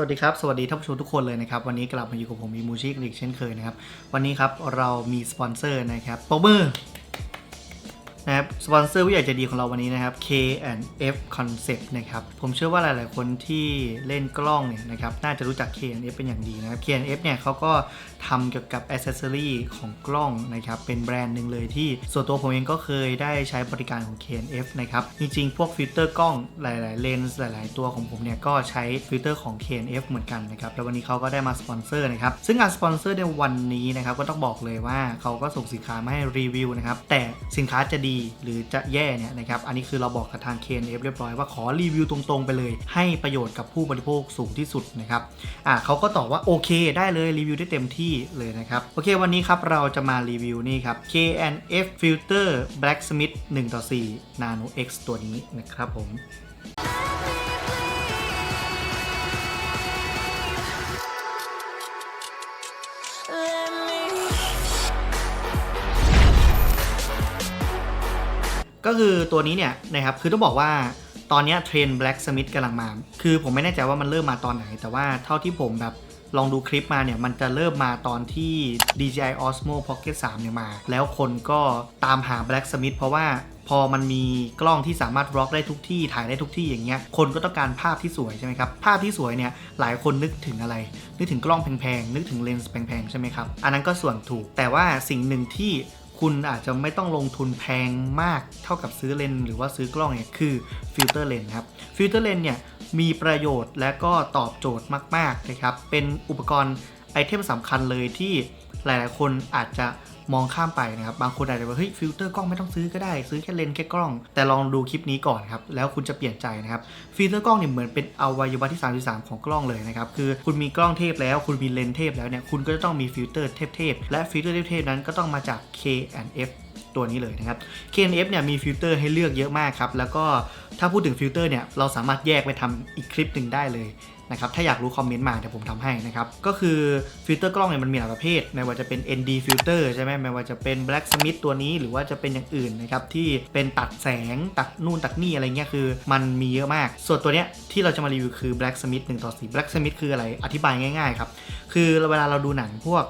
วัสดีครับ สวัสดีท่านผู้ชมทุกคนเลยนะครับ วันนี้กลับมาอยู่กับผมมีมูชิกอีกเช่นเคยนะครับ วันนี้ครับเรามีสปอนเซอร์นะครับปรบมือร์ สปอนเซอร์ผู้ใหญ่ใจดีของเราวันนี้นะครับ K&F Concept นะครับ ผมเชื่อว่าหลาย ๆ คนที่เล่นกล้องเนี่ยนะครับ น่าจะรู้จัก K&F เป็นอย่างดีนะครับ K&F เนี่ยเขาก็ทำเกี่ยวกับอ c เซสซอรีของกล้องนะครับ เป็นแบรนด์หนึ่งเลยที่ ส่วนตัวผมเองก็เคยได้ใช้บริการของ K&F นะครับ จริง ๆ พวกฟิลเตอร์กล้องหลาย ๆ เลนส์หลาย ๆ ตัวของผมเนี่ยก็ใช้ฟิลเตอร์ของ K&F เหมือนกันนะครับ แล้ววันนี้เขาก็ได้มาสปอนเซอร์นะครับ ซึ่งการสปอนเซอร์ในวันนี้นะครับก็ต้องบอกเลยว่าเขาก็ส่งสินค้ามาให้รีวิวนะครับแต่สินค้าจะดีหรือจะแย่เนี่ยนะครับอันนี้คือเราบอกกับทาง K&F เรียบร้อยว่าขอรีวิวตรงๆไปเลย ให้ประโยชน์กับผู้บริโภคสูงที่สุดนะครับอ่าเขาก็ตอบว่าโอเค ได้เลยรีวิวได้เต็มที่เลยนะครับโอเควันนี้ครับเราจะมารีวิวนี่ครับ K&F Filter Blacksmith 1ต่อ4 Nano X ตัวนี้นะครับผม คือตัวนี้เนี่ยนะครับคือต้องบอกว่าตอนนี้เทรน Black Smith กำลังมา คือผมไม่แน่ใจว่ามันเริ่มมาตอนไหน แต่ว่าเท่าที่ผมแบบลองดูคลิปมาเนี่ย มันจะเริ่มมาตอนที่ DJI Osmo Pocket 3 เนี่ยมา แล้วคนก็ตามหา Black Smith เพราะว่าพอมันมีกล้องที่สามารถบล็อกได้ทุกที่ถ่ายได้ทุกที่อย่างเงี้ยคนก็ต้องการภาพที่สวยใช่ไหมครับภาพที่สวยเนี่ยหลายคนนึกถึงอะไร นึกถึงกล้องแพงๆนึกถึงเลนส์แพงๆใช่ไหมครับอันนั้นก็ส่วนถูกแต่ว่าสิ่งหนึ่งที่ คุณอาจจะไม่ต้องลงทุนแพงมากเท่ากับซื้อเลนส์หรือว่าซื้อกล้องเนี่ยคือฟิลเตอร์เลนส์ครับฟิลเตอร์เลนส์เนี่ยมีประโยชน์และก็ตอบโจทย์มากๆนะครับเป็นอุปกรณ์ไอเทมสำคัญเลยที่หลายๆคนอาจจะ มองข้ามไปนะครับ บางคนอาจจะว่าเฮ้ยฟิลเตอร์กล้องไม่ต้องซื้อก็ได้ ซื้อแค่เลนส์แค่กล้อง แต่ลองดูคลิปนี้ก่อนครับ แล้วคุณจะเปลี่ยนใจนะครับ ฟิลเตอร์กล้องเนี่ยเหมือนเป็นอวัยวะที่ 33 ของกล้องเลยนะครับ คือคุณมีกล้องเทพแล้ว คุณมีเลนส์เทพแล้วเนี่ย คุณก็จะต้องมีฟิลเตอร์เทพๆ และฟิลเตอร์เทพๆนั้นก็ต้องมาจาก K&F ตัวนี้เลยนะครับ K&F เนี่ยมีฟิลเตอร์ให้เลือกเยอะมากครับ แล้วก็ถ้าพูดถึงฟิลเตอร์เนี่ยเราสามารถแยกไปทำอีกคลิปหนึ่งได้เลย นะครับถ้าอยากรู้คอมเมนต์มาเดี๋ยวผมทำให้นะครับก็คือฟิลเตอร์กล้องเนี่ยมันมีหลายประเภท ไม่ว่าจะเป็น ND filter ใช่ไหมไม่ว่าจะเป็น Blacksmith ตัวนี้หรือว่าจะเป็นอย่างอื่นนะครับที่เป็นตัดแสงตัดนู่นตัดนี่อะไรเงี้ยคือ มันมีเยอะมาก ส่วนตัวเนี้ยที่เราจะมารีวิวคือ Blacksmith 1ต่อ4 Blacksmith คืออะไรอธิบายง่ายๆครับคือเวลาเราดูหนังพวก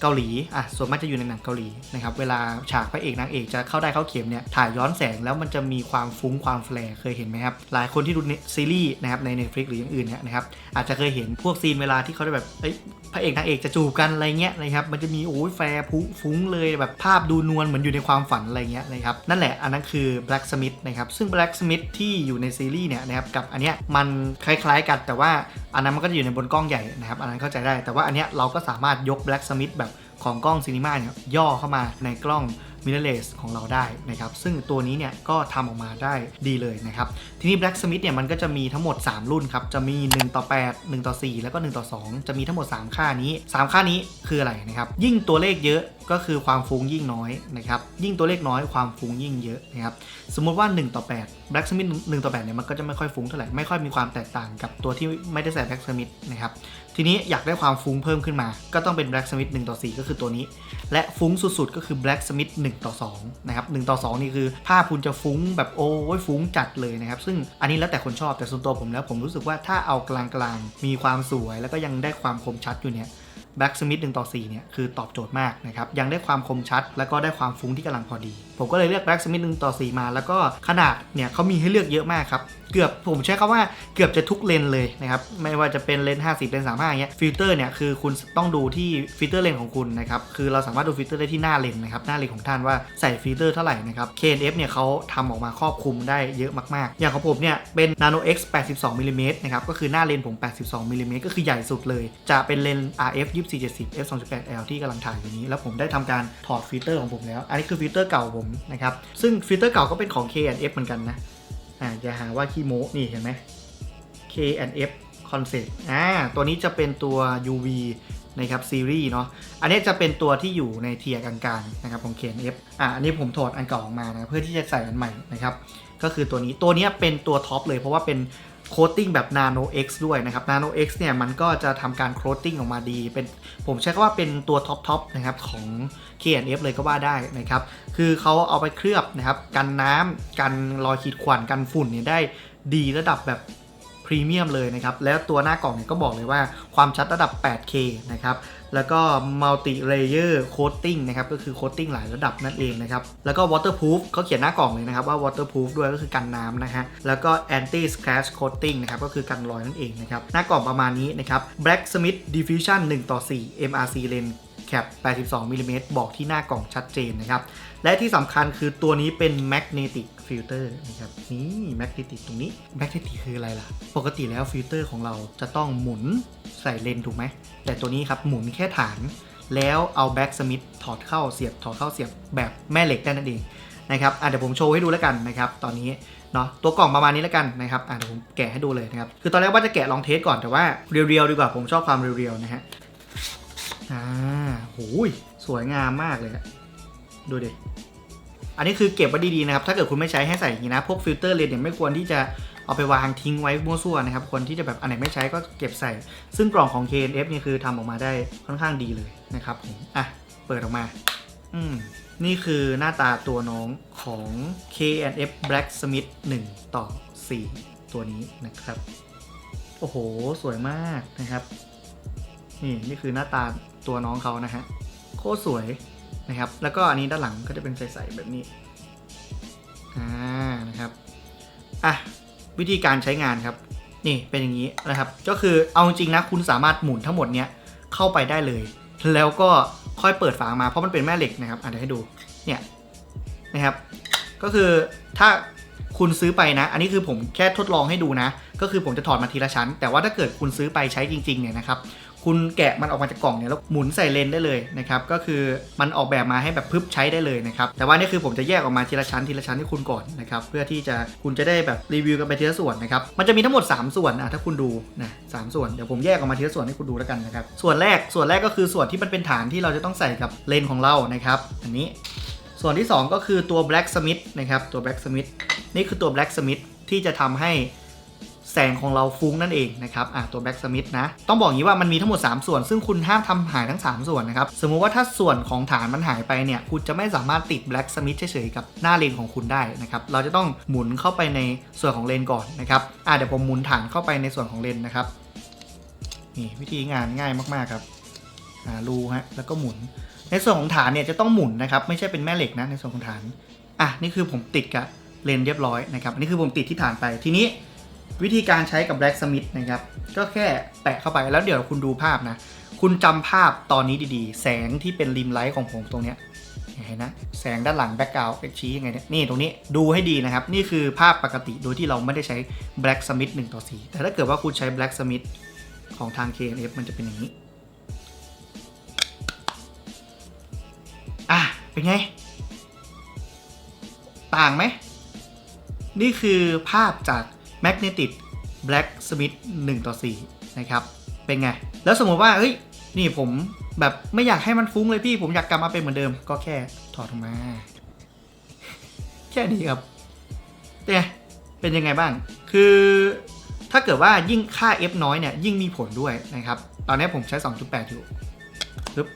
เกาหลีอะส่วนมากจะอยู่ในหนังเกาหลีนะครับเวลาฉากพระเอกนางเอกจะเข้าได้เข้าเข็มเนี่ยถ่ายย้อนแสงแล้วมันจะมีความฟุ้งความแฟร์เคยเห็นไหมครับหลายคนที่ดูซีรีส์นะครับใน Netflix หรืออย่างอื่นเนี่ยนะครับอาจจะเคยเห็นพวกซีนเวลาที่เขาได้แบบเอ้ยพระเอกนางเอกจะจูบกันอะไรเงี้ยนะครับมันจะมีโอ้ยแฟร์พุฟุ้งเลยแบบภาพดูนวลเหมือนอยู่ในความฝันอะไรเงี้ยนะครับนั่นแหละอันนั้นคือ Black Smith นะครับซึ่ง Black Smith ที่อยู่ในซีรีส์เนี่ยนะครับกับอันเนี้ยมันคล้ายๆกันแต่ว่าอันนั้นมันก็จะอยู่ในบนกล้องใหญ่นะครับอันนั้นเข้าใจได้แต่ว่าอันเนี้ยเราก็สามารถยก Black Smith แบบ ของกล้องซีนีมาเนี่ยย่อเข้ามาในกล้องมิเรเลสของเราได้นะครับ ซึ่งตัวนี้เนี่ยก็ทำออกมาได้ดีเลยนะครับ ทีนี้ Black Smith เนี่ยมันก็จะมีทั้งหมด 3 รุ่นครับ จะมี 1 ต่อ 8 1 ต่อ 4 แล้วก็ 1 ต่อ 2 จะมีทั้งหมด 3 ค่านี้ 3 ค่านี้คืออะไรนะครับ ยิ่งตัวเลขเยอะ ก็คือความฟุ้งยิ่งน้อยนะครับ ยิ่งตัวเลขน้อยความฟุ้งยิ่งเยอะนะครับ สมมติว่า 1 ต่อ8 Black Smith 1ต่อ8เนี่ยมันก็จะไม่ค่อยฟุ้งเท่าไหร่ ไม่ค่อยมีความแตกต่างกับตัวที่ไม่ได้ใส่ Black Smith นะครับ ทีนี้อยากได้ความฟุ้งเพิ่มขึ้นมา ก็ต้องเป็น Black Smith 1ต่อ4ก็คือตัวนี้ และฟุ้งสุดๆ ก็คือ Black Smith 1ต่อ2นะครับ1ต่อ2นี่คือภาพคุณจะฟุ้งแบบโอ้ยฟุ้งจัดเลยนะครับ ซึ่งอันนี้แล้วแต่คนชอบแต่ส่วนตัวผมแล้วผมรู้สึกว่าถ้าเอากลางๆมีความสวยแล้วก็ยังได้ความคมชัดอยู่เนี่ย แบ็กสมิธหนึ่งต่อ4เนี่ยคือตอบโจทย์มากนะครับยังได้ความคมชัด และก็ได้ความฟุ้งที่กำลังพอดี ผมก็เลยเลือก Black Smith 1ต่อ4มา แล้วก็ขนาดเนี่ยเขามีให้เลือกเยอะมากครับ เกือบผมใช้คำว่าเกือบจะทุกเลนเลยนะครับ ไม่ว่าจะเป็นเลน 50 เลน 35อย่างเงี้ยฟิลเตอร์เนี่ยคือคุณต้องดูที่ฟิลเตอร์เลนของคุณนะครับ คือเราสามารถดูฟิลเตอร์ได้ที่หน้าเลนนะครับ หน้าเลนของท่านว่าใส่ฟิลเตอร์เท่าไหร่นะครับ KNF เนี่ยเขาทำออกมาครอบคลุมได้เยอะมากๆ อย่างของผมเนี่ยเป็น Nano X 82มิลลิเมตรนะครับก็คือหน้าเลนผม 82มิลลิเมตรก็คือใหญ่สุดเลย จะเป็นเลน RF 2470 f 2.8 l ที่กำลังถ่ายอยู่นี้ แล้วผมได้ทำการถอดฟิลเตอร์ของผมแล้ว อันนี้คือฟิลเตอร์เก่าผมนะครับ ซึ่งฟิลเตอร์เก่าก็เป็นของ K&F เหมือนกันนะ อ่าอย่าหาว่าขี้โม้นี่เห็นไหม K&F Concept อ่า ตัวนี้จะเป็นตัว UV นะครับซีรีส์เนาะ อันนี้จะเป็นตัวที่อยู่ในเทียร์กลางๆนะครับของ K&F อ่าอันนี้ผมถอดอันเก่าออกมานะเพื่อที่จะใส่อันใหม่นะครับ ก็คือตัวนี้ตัวนี้เป็นตัวท็อปเลยเพราะว่าเป็น โคตติ้งแบบ Nano X ด้วยนะครับ Nano X เนี่ยมันก็จะทำการโคตติ้งออกมาดี เป็นผมใช้คำว่าเป็นตัวท็อปทอปนะครับของ K&F เลยก็ว่าได้นะครับ คือเขาเอาไปเคลือบนะครับกันน้ำกันรอยขีดข่วนกันฝุ่นเนี่ยได้ดีระดับแบบพรีเมียมเลยนะครับ แล้วตัวหน้ากล่องเนี่ยก็บอกเลยว่าความชัดระดับ 8K นะครับ แล้วก็ multi layer coating นะครับก็คือ coating หลายระดับนั่นเองนะครับแล้วก็ waterproof เขาเขียนหน้ากล่องเลยนะครับว่า waterproof ด้วยก็คือกันน้ำนะฮะแล้วก็ anti scratch coating นะครับก็คือกันรอยนั่นเองนะครับหน้ากล่องประมาณนี้นะครับ blacksmith diffusion 1 ต่อ 4 mrc lens แคป 82 มิลลิเมตรบอกที่หน้ากล่องชัดเจนนะครับ และที่สำคัญคือตัวนี้เป็น magnetic filter นะครับ นี่ magnetic ตรงนี้ magnetic คืออะไรล่ะ ปกติแล้วฟิลเตอร์ของเราจะต้องหมุนใส่เลนส์ถูกไหม แต่ตัวนี้ครับหมุนแค่ฐาน แล้วเอา back smith ถอดเข้าเสียบถอดเข้าเสียบแบบแม่เหล็กได้นั่นเองนะครับเดี๋ยวผมโชว์ให้ดูแล้วกันนะครับ ตอนนี้เนาะตัวกล่องประมาณนี้แล้วกันนะครับเดี๋ยวผมแกะให้ดูเลยนะครับ คือตอนแรกว่าจะแกะลองเทสก่อนแต่ว่าเรียวๆดีกว่าผมชอบความเรียวๆนะฮะ อ่าโหยสวยงามมากเลยอะดูดิอันนี้คือเก็บไว้ดีๆนะครับ ถ้าเกิดคุณไม่ใช้ให้ใส่อย่างนี้นะ พวกฟิลเตอร์เลนส์เนี่ยไม่ควรที่จะเอาไปวางทิ้งไว้มั่วซั่วนะครับ คนที่จะแบบอันไหนไม่ใช้ก็เก็บใส่ ซึ่งกล่องของ KNF นี่คือทำออกมาได้ค่อนข้างดีเลยนะครับผม อะ เปิดออกมา อืม นี่คือหน้าตาตัวน้องของ KNF Blacksmith 1 ต่อ 4 ตัวนี้นะครับ โอ้โห สวยมากนะครับ นี่ นี่คือหน้าตา ตัวน้องเขานะฮะโคตรสวยนะครับ แล้วก็อันนี้ด้านหลังก็จะเป็นใสๆแบบนี้อ่านะครับอะวิธีการใช้งานครับ นี่เป็นอย่างนี้นะครับ ก็คือเอาจริงนะคุณสามารถหมุนทั้งหมดเนี้ยเข้าไปได้เลย แล้วก็ค่อยเปิดฝามาเพราะมันเป็นแม่เหล็กนะครับอะเดี๋ยวให้ดูเนี่ยนะครับ ก็คือถ้าคุณซื้อไปนะ อันนี้คือผมแค่ทดลองให้ดูนะ ก็คือผมจะถอดมาทีละชั้น แต่ว่าถ้าเกิดคุณซื้อไปใช้จริงๆเนี่ยนะครับ คุณแกะมันออกมาจากกล่องเนี่ยแล้วหมุนใส่เลนได้เลยนะครับก็คือมันออกแบบมาให้แบบพึบใช้ได้เลยนะครับแต่ว่านี่คือผมจะแยกออกมาทีละชั้นทีละชั้นให้คุณก่อนนะครับเพื่อที่จะคุณจะได้แบบรีวิวกันไปทีละส่วนนะครับมันจะมีทั้งหมด 3 ส่วนอะถ้าคุณดูนะสามส่วนเดี๋ยวผมแยกออกมาทีละส่วนให้คุณดูแล้วกันนะครับส่วนแรกส่วนแรกก็คือส่วนที่มันเป็นฐานที่เราจะต้องใส่กับเลนของเรานะครับอันนี้ส่วนที่ 2 ก็คือตัว Black Smith นะครับตัว Black Smith นี่คือตัว Black Smith ที่จะทำให้ แสงของเราฟุ้งนั่นเองนะครับอะตัว Black Smith นะ ต้องบอกอย่างนี้ว่ามันมีทั้งหมด 3 ส่วน ซึ่งคุณห้ามทำหายทั้ง 3 ส่วนนะครับ สมมุติว่าถ้าส่วนของฐานมันหายไปเนี่ย คุณจะไม่สามารถติด Black Smith เฉยๆกับหน้าเลนของคุณได้นะครับ เราจะต้องหมุนเข้าไปในส่วนของเลนก่อนนะครับอะเดี๋ยวผมหมุนฐานเข้าไปในส่วนของเลนนะครับ นี่วิธีงานง่ายมากๆครับหารูฮะ แล้วก็หมุน ในส่วนของฐานเนี่ยจะต้องหมุนนะครับ ไม่ใช่เป็นแม่เหล็กนะในส่วนของฐาน อะนี่คือผมติดกับเลนเรียบร้อยนะครับ อันนี้คือผมติดที่ฐานไป ทีนี้ วิธีการใช้กับ Black Smith นะครับ ก็แค่แปะเข้าไปแล้วเดี๋ยวคุณดูภาพนะ คุณจำภาพตอนนี้ดีๆ แสงที่เป็นริมไลท์ของผมตรงเนี้ยเห็นนะ แสงด้านหลังแบ็กกราวด์ชี้ยังไงเนี่ย นี่ตรงนี้ดูให้ดีนะครับ นี่คือภาพปกติโดยที่เราไม่ได้ใช้ Black Smith 1ต่อ4แต่ถ้าเกิดว่าคุณใช้ Black Smith ของทาง KNF มันจะเป็นอย่างนี้ อะ เป็นไง ต่างไหม นี่คือภาพจาก Magnetic Black Smith 1ต่อ4นะครับ เป็นไง แล้วสมมติว่า เฮ้ย นี่ผมแบบไม่อยากให้มันฟุ้งเลยพี่ ผมอยากกลับมาเป็นเหมือนเดิม ก็แค่ถอดออกมา แค่นี้ครับเป็นไงเป็นยังไงบ้าง คือถ้าเกิดว่ายิ่งค่า f น้อยเนี่ย ยิ่งมีผลด้วยนะครับ ตอนนี้ผมใช้ 2.8 อยู่ปึ๊บ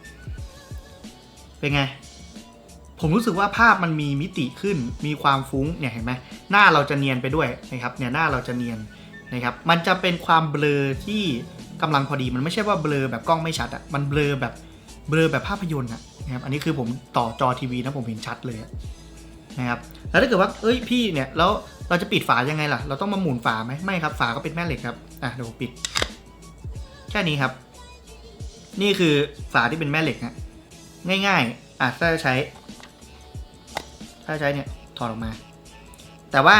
เป็นไง ผมรู้สึกว่าภาพมันมีมิติขึ้นมีความฟุ้งเนี่ยเห็นไหมหน้าเราจะเนียนไปด้วยนะครับเนี่ยหน้าเราจะเนียนนะครับมันจะเป็นความเบลอที่กำลังพอดีมันไม่ใช่ว่าเบลอแบบกล้องไม่ชัดอะมันเบลอแบบเบลอแบบภาพยนตร์อะนะครับอันนี้คือผมต่อจอทีวีนะผมเห็นชัดเลยนะครับแล้วถ้าเกิดว่าเอ้ยพี่เนี่ยแล้วเราจะปิดฝายังไงล่ะ เราต้องมาหมุนฝาไหมไม่ครับฝาก็เป็นแม่เหล็กครับอะเดี๋ยวผมปิด แค่นี้ครับ นี่คือฝาที่เป็นแม่เหล็กฮะง่ายๆอะถ้าจะใช้ ถ้าใช้เนี่ยถอดออกมา แต่ว่า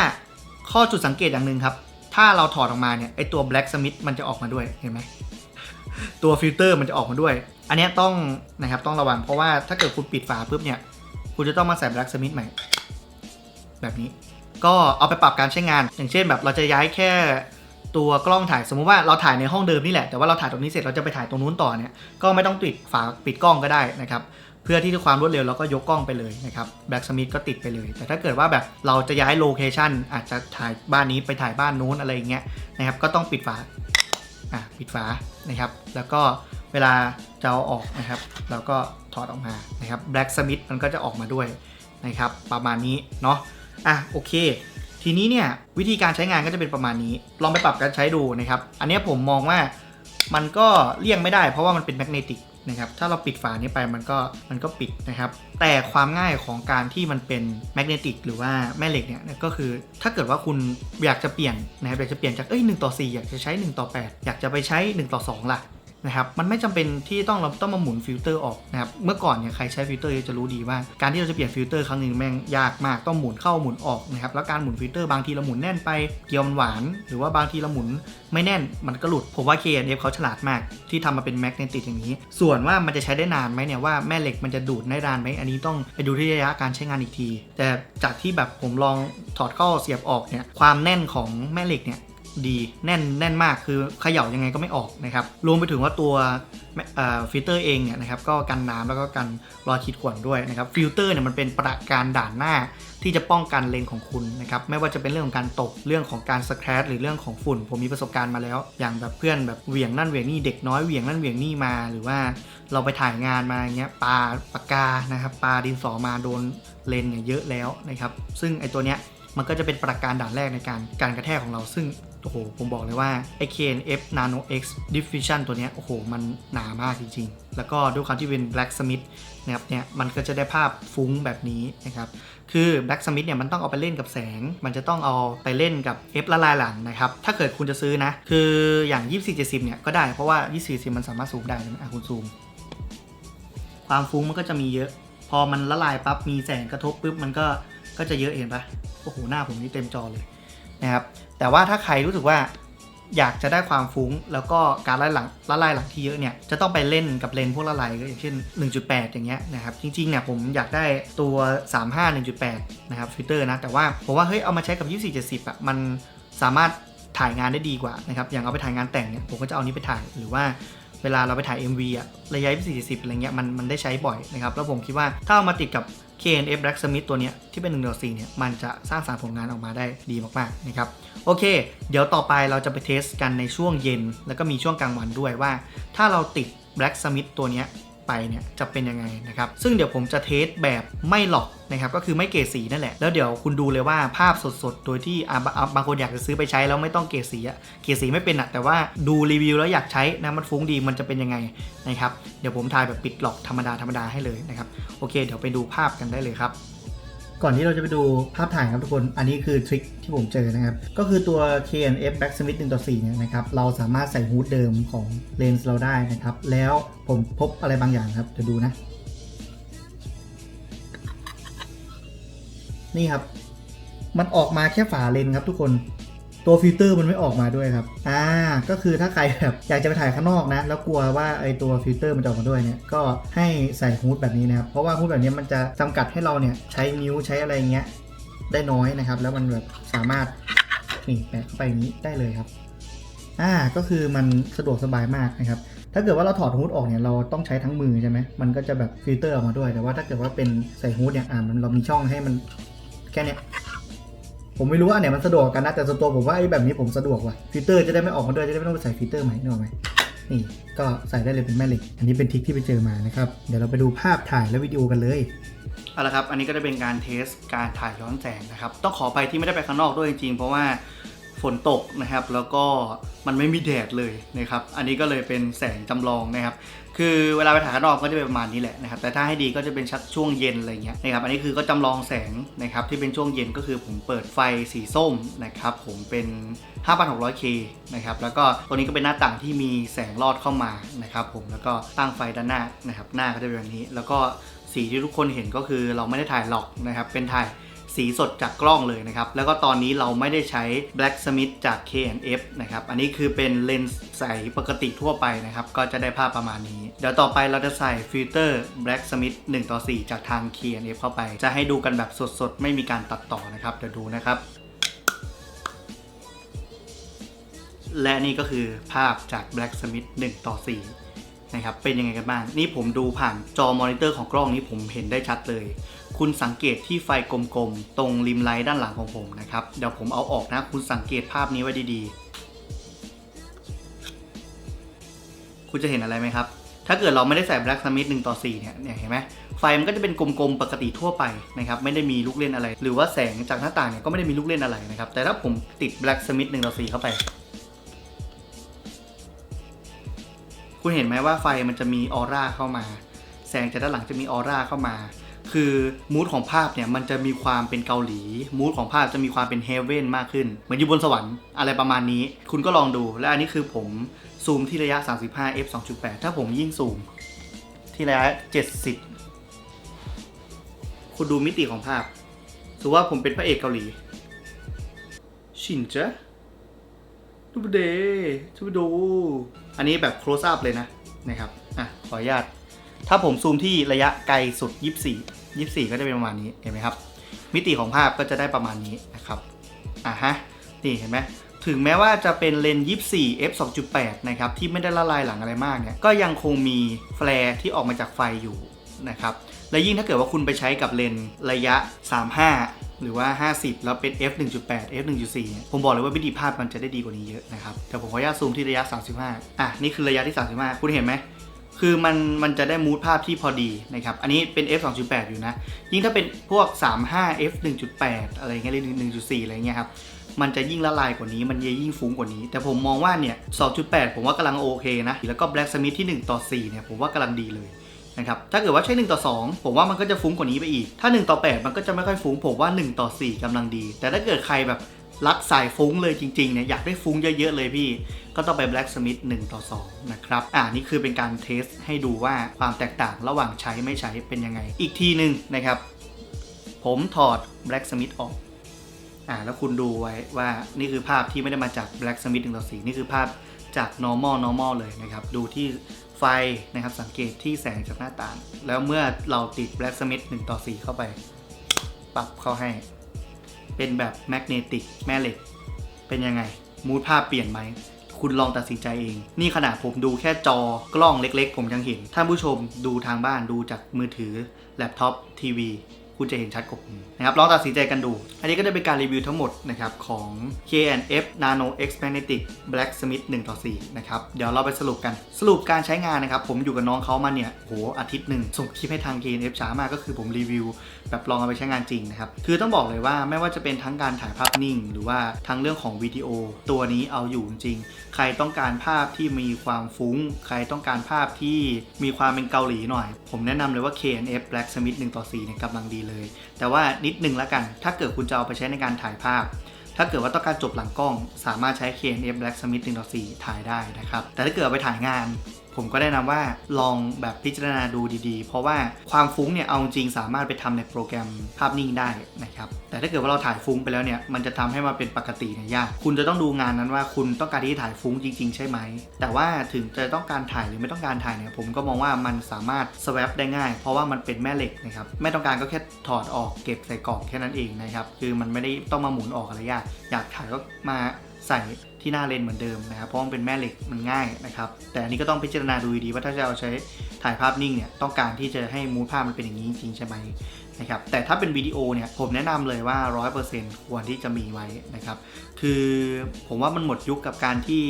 ข้อจุดสังเกตอย่างหนึ่งครับ ถ้าเราถอดออกมาเนี่ยไอตัว Black Smith มันจะออกมาด้วยเห็นไหมตัวฟิลเตอร์มันจะออกมาด้วย อันนี้ต้องนะครับต้องระวังเพราะว่าถ้าเกิดคุณปิดฝาปุ๊บเนี่ย คุณจะต้องมาใส่ Black Smith ใหม่ แบบนี้ ก็เอาไปปรับการใช้งาน อย่างเช่นแบบเราจะย้ายแค่ตัวกล้องถ่ายสมมุติว่าเราถ่ายในห้องเดิมนี่แหละแต่ว่าเราถ่ายตรงนี้เสร็จเราจะไปถ่ายตรงนู้นต่อเนี่ยก็ไม่ต้องปิดฝาปิดกล้องก็ได้นะครับ เพื่อที่จะความรวดเร็วเราก็ยกกล้องไปเลยนะครับ Black Smith ก็ติดไปเลย แต่ถ้าเกิดว่าแบบเราจะย้ายโลเคชันอาจจะถ่ายบ้านนี้ไปถ่ายบ้านนู้นอะไรอย่างเงี้ยนะครับก็ต้องปิดฝาอะปิดฝานะครับ แล้วก็เวลาจะเอาออกนะครับเราก็ถอดออกมานะครับ Black Smith มันก็จะออกมาด้วยนะครับประมาณนี้เนาะอะโอเค ทีนี้เนี่ยวิธีการใช้งานก็จะเป็นประมาณนี้ ลองไปปรับการใช้ดูนะครับ อันนี้ผมมองว่ามันก็เลี่ยงไม่ได้เพราะว่ามันเป็นแมกเนติก นะครับถ้าเราปิดฝานี้ไปมันก็มันก็ปิดนะครับ แต่ความง่ายของการที่มันเป็นแมกเนติกหรือว่าแม่เหล็กเนี่ยก็คือถ้าเกิดว่าคุณอยากจะเปลี่ยนนะครับอยากจะเปลี่ยนจากเอ้ย1ต่อ4อยากจะใช้1ต่อ8อยากจะไปใช้1ต่อ2ล่ะ นะครับมันไม่จำเป็นที่ต้องเราต้องมาหมุนฟิลเตอร์ออกนะครับเมื่อก่อนเนี่ยใครใช้ฟิลเตอร์จะรู้ดีว่าการที่เราจะเปลี่ยนฟิลเตอร์ครั้งหนึ่งแม่งยากมากต้องหมุนเข้าหมุนออกนะครับแล้วการหมุนฟิลเตอร์บางทีเราหมุนแน่นไปเกลียวมันหวาน หรือว่าบางทีเราหมุนไม่แน่นมันก็หลุดผมว่า KNF เขาฉลาดมากที่ทำมาเป็นแมกเนติกอย่างนี้ ส่วนว่ามันจะใช้ได้นานไหมเนี่ยว่าแม่เหล็กมันจะดูดได้นานไหมอันนี้ต้องไปดูที่ระยะการใช้งานอีกที แต่จากที่แบบผมลองถอดเข้าเสียบออกเนี่ยความแน่นของแม่เหล็กเนี่ย ดีแน่นแน่นมากคือเขย่ายังไงก็ไม่ออกนะครับรวมไปถึงว่าตัวฟิลเตอร์เองเนี่ยนะครับก็กันน้ำแล้วก็กันรอยขีดข่วนด้วยนะครับฟิลเตอร์เนี่ยมันเป็นประการด่านหน้าที่จะป้องกันเลนของคุณนะครับไม่ว่าจะเป็นเรื่องของการตกเรื่องของการสแครชหรือเรื่องของฝุ่น ผมมีประสบการณ์มาแล้ว อย่างแบบเพื่อนแบบเหวี่ยงนั่นเหวี่ยงนี่เด็กน้อยเหวี่ยงนั่นเหวี่ยงนี่มา หรือว่าเราไปถ่ายงานมาอย่างเงี้ยปลาปากกานะครับปลาดินสอมาโดนเลนเนี่ยเยอะแล้วนะครับซึ่งไอตัวเนี้ยมันก็จะเป็นประการด่านแรกในการการกระแทกของเรา ซึ่ง โอ้โห ผมบอกเลยว่าไอ KNF Nano X Diffusion ตัวนี้โอ้โห มันหนามากจริงๆ แล้วก็ด้วยความที่เป็น Black Smith นะครับเนี่ยมันก็จะได้ภาพฟุ้งแบบนี้นะครับคือ Black Smith เนี่ยมันต้องเอาไปเล่นกับแสง มันจะต้องเอาไปเล่นกับ F ละลายหลังนะครับ ถ้าเกิดคุณจะซื้อนะ คืออย่าง 2470 เนี่ยก็ได้เพราะว่า 2470 มันสามารถซูมได้ใช่ไหมอะคุณซูม ความฟุ้งมันก็จะมีเยอะ พอมันละลายปั๊บมีแสงกระทบปุ๊บมันก็ก็จะเยอะเห็นปะโอ้โหหน้าผมนี่เต็มจอเลย นะครับ แต่ว่าถ้าใครรู้สึกว่าอยากจะได้ความฟุ้ง แล้วก็การละลายหลังละลายหลังที่เยอะเนี่ยจะต้องไปเล่นกับเลนพวกละลายก็อย่างเช่น 1.8 อย่างเงี้ยนะครับจริงๆเนี่ยผมอยากได้ตัว 35 1.8 นะครับฟิลเตอร์นะ แต่ว่าผมว่าเฮ้ยเอามาใช้กับ 2470อะมันสามารถถ่ายงานได้ดีกว่านะครับอย่างเอาไปถ่ายงานแต่งเนี่ยผมก็จะเอานี้ไปถ่ายหรือว่าเวลาเราไปถ่าย MV อะระยะ 2470อะไรเงี้ยมันมันได้ใช้บ่อยนะครับ แล้วผมคิดว่าถ้าเอามาติดกับ KNF Black Smith ตัวเนี้ยที่เป็น1ต่อ4เนี่ยมันจะสร้างสารค์ผลงานออกมาได้ดีมากๆนะครับโอเค เดี๋ยวต่อไปเราจะไปเทสกันในช่วงเย็น แล้วก็มีช่วงกลางวันด้วยว่า ถ้าเราติด Black Smith ตัวเนี้ย ไปเนี่ยจะเป็นยังไงนะครับ ซึ่งเดี๋ยวผมจะเทสแบบไม่หลอกนะครับก็คือไม่เกรดสีนั่นแหละ แล้วเดี๋ยวคุณดูเลยว่าภาพสดๆ โดยที่บะอะบางคนอยากจะซื้อไปใช้แล้วไม่ต้องเกรดสีอะเกรดสีไม่เป็นอะแต่ว่าดูรีวิวแล้วอยากใช้นะมันฟุ้งดีมันจะเป็นยังไงนะครับเดี๋ยวผมถ่ายแบบปิดหลอกธรรมดาธรรมดาให้เลยนะครับโอเค เดี๋ยวไปดูภาพกันได้เลยครับ ก่อนที่เราจะไปดูภาพถ่ายครับทุกคน อันนี้คือทริคที่ผมเจอนะครับ ก็คือตัว KNF Black Smith 1ต่อ4เนี่ยนะครับ เราสามารถใส่ฮูดเดิมของเลนส์เราได้นะครับ แล้วผมพบอะไรบางอย่างครับ จะดูนะ นี่ครับ มันออกมาแค่ฝาเลนส์ครับทุกคน ตัวฟิลเตอร์มันไม่ออกมาด้วยครับ อ่า ก็คือถ้าใครแบบอยากจะไปถ่ายข้างนอกนะ แล้วกลัวว่าไอตัวฟิลเตอร์มันจะออกมาด้วยเนี่ย ก็ให้ใส่ฮูดแบบนี้นะครับ เพราะว่าฮูดแบบนี้มันจะจำกัดให้เราเนี่ยใช้นิ้วใช้อะไรเงี้ยได้น้อยนะครับ แล้วมันแบบสามารถนี่แปะเข้าไปนี้ได้เลยครับ อ่า ก็คือมันสะดวกสบายมากนะครับถ้าเกิดว่าเราถอดฮูดออกเนี่ยเราต้องใช้ทั้งมือใช่ไหมมันก็จะแบบฟิลเตอร์ออกมาด้วย แต่ว่าถ้าเกิดว่าเป็นใส่ฮูดเนี่ยอ่ามันเรามีช่องให้มันแค่เนี้ย ผมไม่รู้ว่าอันไหนมันสะดวกกันนะแต่ส่วนตัวผมว่าไอ้แบบนี้ผมสะดวกว่ะฟิลเตอร์จะได้ไม่ออกมาด้วยจะได้ไม่ต้องไปใส่ฟิลเตอร์ใหม่นึกออกไหมนี่ก็ใส่ได้เลยเป็นแม่เหล็ก อันนี้เป็นทริคที่ไปเจอมานะครับ เดี๋ยวเราไปดูภาพถ่ายและวิดีโอกันเลย เอาละครับ อันนี้ก็จะเป็นการเทสการถ่ายย้อนแสงนะครับ ต้องขอไปที่ไม่ได้ไปข้างนอกด้วยจริงๆ เพราะว่าฝนตกนะครับ แล้วก็มันไม่มีแดดเลยนะครับ อันนี้ก็เลยเป็นแสงจำลองนะครับ คือเวลาไปถ่ายข้างนอกก็จะเป็นประมาณนี้แหละนะครับ แต่ถ้าให้ดีก็จะเป็นชัดช่วงเย็นอะไรเงี้ยนะครับ อันนี้คือก็จำลองแสงนะครับที่เป็นช่วงเย็นก็คือผมเปิดไฟสีส้มนะครับผมเป็น 5600K นะครับ แล้วก็ตัวนี้ก็เป็นหน้าต่างที่มีแสงลอดเข้ามานะครับผม แล้วก็ตั้งไฟด้านหน้านะครับ หน้าก็จะเป็นแบบนี้ แล้วก็สีที่ทุกคนเห็นก็คือเราไม่ได้ถ่ายหลอกนะครับ เป็นถ่าย สีสดจากกล้องเลยนะครับ แล้วก็ตอนนี้เราไม่ได้ใช้ Black Smith จาก K & F นะครับ อันนี้คือเป็นเลนส์ใสปกติทั่วไปนะครับ ก็จะได้ภาพประมาณนี้ เดี๋ยวต่อไปเราจะใส่ฟิลเตอร์ Black Smith 1ต่อ4 จากทาง K & F เข้าไป จะให้ดูกันแบบสดๆ ไม่มีการตัดต่อนะครับ เดี๋ยวดูนะครับ และนี่ก็คือภาพจาก Black Smith 1ต่อ4นะครับ เป็นยังไงกันบ้าง นี่ผมดูผ่านจอมอนิเตอร์ของกล้องนี้ผมเห็นได้ชัดเลย คุณสังเกตที่ไฟกลมๆ ตรงริมไลท์ด้านหลังของผมนะครับ เดี๋ยวผมเอาออกนะ คุณสังเกตภาพนี้ไว้ดีๆ คุณจะเห็นอะไรไหมครับ ถ้าเกิดเราไม่ได้ใส่ Black Smith 1ต่อ4เนี่ยเนี่ยเห็นไหมไฟมันก็จะเป็นกลมๆ ปกติทั่วไปนะครับ ไม่ได้มีลูกเล่นอะไร หรือว่าแสงจากหน้าต่างเนี่ยก็ไม่ได้มีลูกเล่นอะไรนะครับ แต่ถ้าผมติด Black Smith 1ต่อ4เข้าไป คุณเห็นไหมว่าไฟมันจะมีออร่าเข้ามา แสงจากด้านหลังจะมีออร่าเข้ามา คือมูดของภาพเนี่ยมันจะมีความเป็นเกาหลี มูดของภาพจะมีความเป็นเฮเว่นมากขึ้น เหมือนอยู่บนสวรรค์อะไรประมาณนี้ คุณก็ลองดู และอันนี้คือผมซูมที่ระยะ 35 f 2.8 ถ้าผมยิ่งซูม ที่ระยะ 70 คุณดูมิติของภาพสมมติว่าผมเป็นพระเอกเกาหลี ชินจ้ะดูเดชูบดู อันนี้แบบ close up เลยนะนะครับ อะ ขออนุญาต ถ้าผมซูมที่ระยะไกลสุด 24 24 ก็จะเป็นประมาณนี้เห็นไหมครับ มิติของภาพก็จะได้ประมาณนี้นะครับอะฮะนี่เห็นไหมถึงแม้ว่าจะเป็นเลนส์24 f 2.8 นะครับ ที่ไม่ได้ละลายหลังอะไรมากเนี่ย ก็ยังคงมีแฟลร์ที่ออกมาจากไฟอยู่นะครับ และยิ่งถ้าเกิดว่าคุณไปใช้กับเลนส์ระยะ 35 หรือว่า 50 แล้วเป็น f 1.8 f 1.4เนี่ยผมบอกเลยว่าวิดีภาพมันจะได้ดีกว่านี้เยอะนะครับ แต่ผมขออนุญาตซูมที่ระยะ 35 อะ นี่คือระยะที่ 35 คุณเห็นไหม คือมันมันจะได้มูดภาพที่พอดีนะครับ อันนี้เป็น f 2.8 อยู่นะ ยิ่งถ้าเป็นพวก 35 f 1.8 อะไรเงี้ยหรือ1.4 อะไรเงี้ยครับ มันจะยิ่งละลายกว่านี้ มันจะยิ่งฟุ้งกว่านี้ แต่ผมมองว่าเนี่ย 2.8 ผมว่ากำลังโอเคนะ แล้วก็ Black Smith ที่ 1 ต่อ 4 เนี่ย ผมว่ากำลังดีเลยนะครับ ถ้าเกิดว่าใช้ 1 ต่อ 2 ผมว่ามันก็จะฟุ้งกว่านี้ไปอีก ถ้า 1 ต่อ 8 มันก็จะไม่ค่อยฟุ้ง ผมว่า 1 ต่อ 4กำลังดี แต่ถ้าเกิดใครแบบ รักสายฟุ้งเลยจริงๆเนี่ยอยากได้ฟุ้งเยอะๆเลยพี่ ก็ต้องไป Black Smith 1 ต่อ 2 นะครับ อ่านี่คือเป็นการเทสให้ดูว่าความแตกต่างระหว่างใช้ไม่ใช้เป็นยังไง อีกทีหนึ่งนะครับ ผมถอด Black Smith ออกอ่าแล้วคุณดูไว้ว่านี่คือภาพที่ไม่ได้มาจาก Black Smith 1 ต่อ 4 นี่คือภาพจาก normal normal เลยนะครับ ดูที่ไฟนะครับสังเกตที่แสงจากหน้าต่าง แล้วเมื่อเราติด Black Smith 1 ต่อ 4 เข้าไป ปรับเข้าให้ เป็นแบบแมกเนติกแม่เหล็ก เป็นยังไง มูดภาพเปลี่ยนไหม คุณลองตัดสินใจเอง นี่ขนาดผมดูแค่จอกล้องเล็กๆ ผมยังเห็น ท่านผู้ชมดูทางบ้านดูจากมือถือ แล็ปท็อปทีวี คุณจะเห็นชัดกว่าผมนะครับลองตัดสินใจกันดู อันนี้ก็จะเป็นการรีวิวทั้งหมดนะครับของ K&F Nano X Magnetic Black Smith 1ต่อ4นะครับเดี๋ยวเราไปสรุปกันสรุปการใช้งานนะครับ ผมอยู่กับน้องเขามาเนี่ยโหอาทิตย์หนึ่งส่งคลิปให้ทาง K&F ช้ามากก็คือผมรีวิว แบบลองเอาไปใช้งานจริงนะครับ คือต้องบอกเลยว่าไม่ว่าจะเป็นทั้งการถ่ายภาพนิ่ง หรือว่าทั้งเรื่องของวิดีโอ ตัวนี้เอาอยู่จริง ใครต้องการภาพที่มีความฟุ้ง ใครต้องการภาพที่มีความเป็นเกาหลีหน่อย ผมแนะนำเลยว่า K&F Black Smith 1ต่อ4เนี่ยกำลังดีเลยแต่ว่านิดนึงละกัน ถ้าเกิดคุณจะเอาไปใช้ในการถ่ายภาพ ถ้าเกิดว่าต้องการจบหลังกล้อง สามารถใช้ K&F Black Smith 1.4 ถ่ายได้นะครับ แต่ถ้าเกิดไปถ่ายงาน ผมก็แนะนำว่าลองแบบพิจารณาดูดีๆ เพราะว่าความฟุ้งเนี่ยเอาจริงสามารถไปทำในโปรแกรมภาพนิ่งได้นะครับ แต่ถ้าเกิดว่าเราถ่ายฟุ้งไปแล้วเนี่ยมันจะทำให้มันเป็นปกติเนี่ยยาก คุณจะต้องดูงานนั้นว่าคุณต้องการที่จะถ่ายฟุ้งจริง ๆ ใช่ไหม แต่ว่าถึงจะต้องการถ่ายหรือไม่ต้องการถ่ายเนี่ยผมก็มองว่ามันสามารถ swap ได้ง่าย เพราะว่ามันเป็นแม่เหล็กนะครับ ไม่ต้องการก็แค่ถอดออกเก็บใส่กล่องแค่นั้นเองนะครับ คือมันไม่ได้ต้องมาหมุนออกอะไรยาก อยากถ่ายก็มา ใส่ที่หน้าเลนเหมือนเดิมนะครับ เพราะมันเป็นแม่เหล็กมันง่ายนะครับ แต่อันนี้ก็ต้องพิจารณาดูดีว่าถ้าจะเอาใช้ถ่ายภาพนิ่งเนี่ยต้องการที่จะให้มูดภาพมันเป็นอย่างนี้จริงใช่ไหมนะครับแต่ถ้าเป็นวิดีโอเนี่ยผมแนะนำเลยว่า 100%ควรที่จะมีไว้นะครับ คือผมว่ามันหมดยุคกับการที่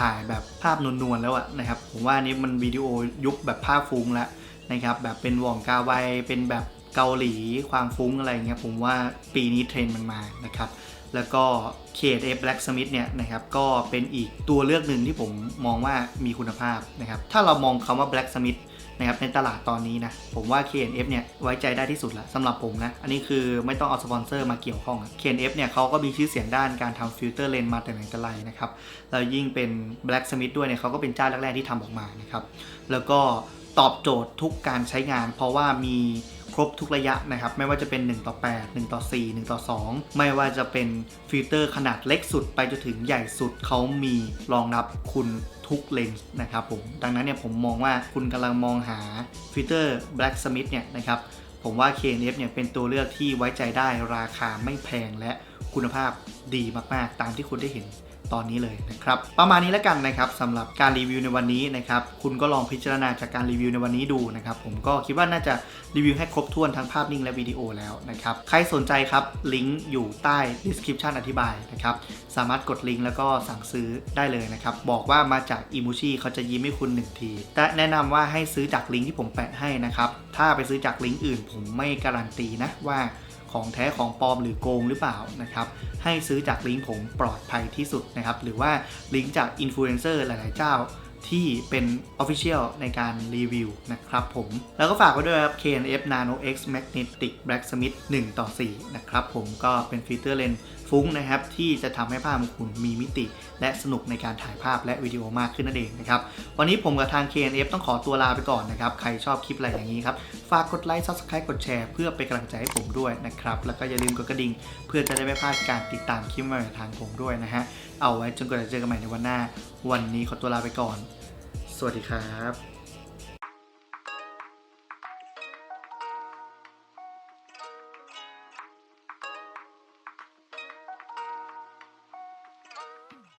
ถ่ายแบบภาพนวลๆแล้วอะนะครับผมว่านี้มันวิดีโอยุคแบบภาพฟุ้งแล้วนะครับแบบเป็นว่องกาไวเป็นแบบเกาหลีความฟุ้งอะไรเงี้ยผมว่าปีนี้เทรนด์มันมานะครับ แล้วก็ K&F Black Smith เนี่ยนะครับก็เป็นอีกตัวเลือกหนึ่งที่ผมมองว่ามีคุณภาพนะครับถ้าเรามองคำว่า Black Smith นะครับในตลาดตอนนี้นะผมว่า K&F เนี่ยไว้ใจได้ที่สุดละสำหรับผมนะอันนี้คือไม่ต้องเอาสปอนเซอร์มาเกี่ยวข้องอะ K&F เนี่ยเขาก็มีชื่อเสียงด้านการทำฟิลเตอร์เลนส์มาแต่ไหนแต่ไรนะครับแล้วยิ่งเป็น Black Smith ด้วยเนี่ยเขาก็เป็นเจ้าแรกๆที่ทำออกมานะครับแล้วก็ตอบโจทย์ทุกการใช้งาน เพราะว่ามี รบทุกระยะนะครับ ไม่ว่าจะเป็น 1 ต่อ 8 1 ต่อ 4 1 ต่อ 2 ไม่ว่าจะเป็นฟิลเตอร์ขนาดเล็กสุดไปจนถึงใหญ่สุดเขามีรองรับคุณทุกเลนส์นะครับผม ดังนั้นเนี่ยผมมองว่าคุณกำลังมองหาฟิลเตอร์ Black Smith เนี่ยนะครับผมว่า KNF เนี่ยเป็นตัวเลือกที่ไว้ใจได้ราคาไม่แพงและคุณภาพดีมาก ๆ ตามที่คุณได้เห็น ตอนนี้เลยนะครับประมาณนี้แล้วกันนะครับสำหรับการรีวิวในวันนี้นะครับคุณก็ลองพิจารณาจากการรีวิวในวันนี้ดูนะครับผมก็คิดว่าน่าจะรีวิวให้ครบถ้วนทั้งภาพนิ่งและวิดีโอแล้วนะครับใครสนใจครับลิงก์อยู่ใต้ description อธิบายนะครับสามารถกดลิงก์แล้วก็สั่งซื้อได้เลยนะครับบอกว่ามาจากอิมูชิเขาจะยิ้มให้คุณหนึ่งทีแต่แนะนำว่าให้ซื้อจากลิงก์ที่ผมแปะให้นะครับถ้าไปซื้อจากลิงก์อื่น ผมไม่การันตีนะว่า ของแท้ของปลอมหรือโกงหรือเปล่านะครับให้ซื้อจากลิงก์ผมปลอดภัยที่สุดนะครับหรือว่าลิงก์จากอินฟลูเอนเซอร์หลาย ๆ เจ้าที่เป็น Official ในการรีวิวนะครับผม แล้วก็ฝากไว้ด้วยครับ KNF Nano X Magnetic Blacksmith 1 ต่อ 4 นะครับผมก็เป็นฟีเจอร์เลนส์ ฟุ้งนะครับที่จะทำให้ภาพของคุณมีมิติ และสนุกในการถ่ายภาพและวิดีโอมากขึ้นนั่นเองนะครับวันนี้ผมกับทาง KNF ต้องขอตัวลาไปก่อนนะครับใครชอบคลิปอะไรอย่างนี้ครับฝากกดไลค์ Subscribe กดแชร์เพื่อเป็นกำลังใจให้ผมด้วยนะครับแล้วก็อย่าลืมกดกระดิ่ง เพื่อจะได้ไม่พลาดการติดตามคลิปใหม่ทางผมด้วยนะฮะเอาไว้จนกว่าจะเจอกันใหม่ในวันหน้า วันนี้ขอตัวลาไปก่อน สวัสดีครับ